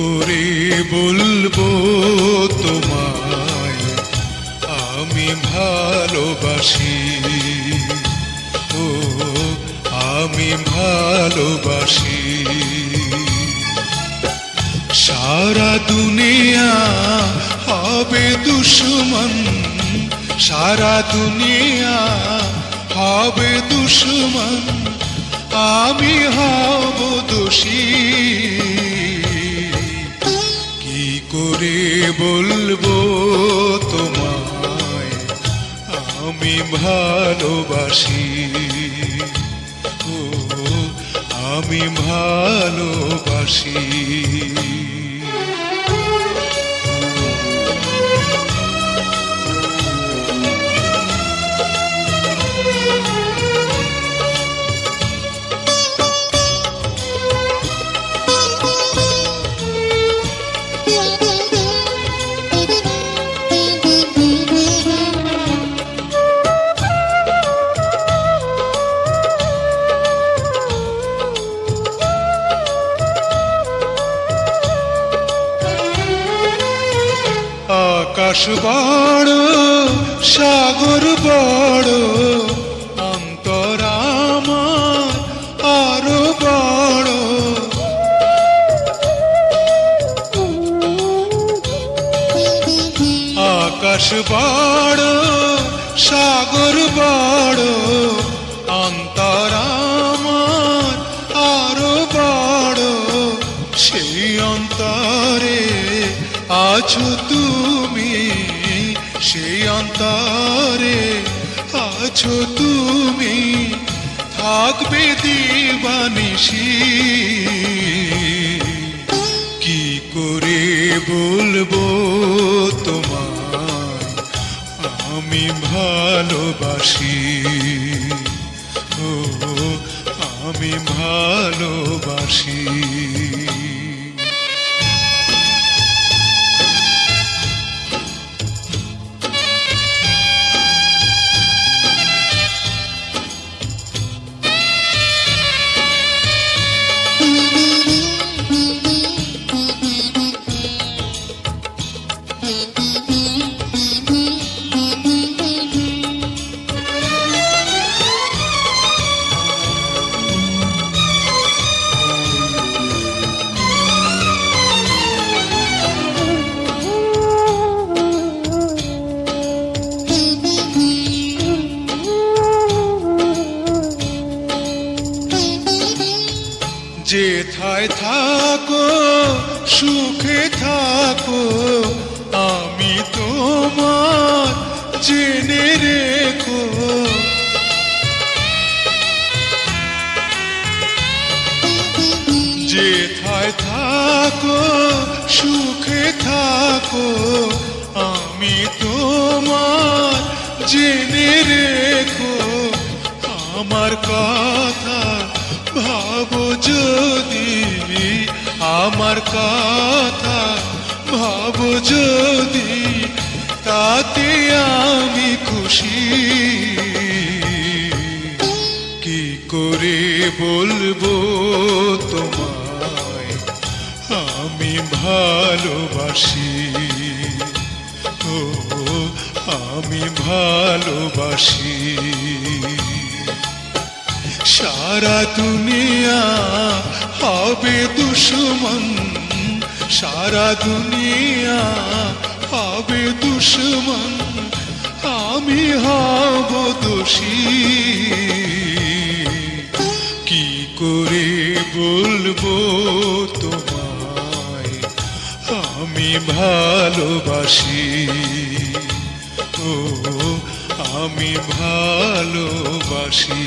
করে বলব তোমায়, আমি ভালোবাসি। ও, আমি ভালোবাসি। সারা দুনিয়া হবে দুশ্মন, সারা দুনিয়া হবে দুশ্মন, আমি হব দোষী। করে বলব তোমায় আমি ভালোবাসি। ও আমি ভালোবাসি। আকাশ বড়, সাগর বড় অন্তর আমার আরও বড়। আকাশ বড়, সাগর বড় অন্তর আমার আরও বড়। সেই অন্তরে আছো সেই অন্তরে আছো তুমি, থাকবে দিবানিসি কি করে বলব তোমার আমি ভালোবাসি। ও আমি ভালোবাসি। যেথায় থাকো, সুখে থাকো। আমি তোমার জেনে রেখো। যেথায় থাকো, সুখে থাকো, আমি তোমার জেনে রেখো। আমার কথা ভাবো আমার কথা ভাবো যদি, তাতে আমি খুশি। কি করে বলব তোমায়? আমি ভালোবাসি। ও, আমি ভালোবাসি। সারা দুনিয়া হবে দুশ্মন, সারা দুনিয়া হবে দুশ্মন, আমি হব দোষী। কি করে বলব তোমায়? আমি ভালোবাসি। ও, আমি ভালোবাসি।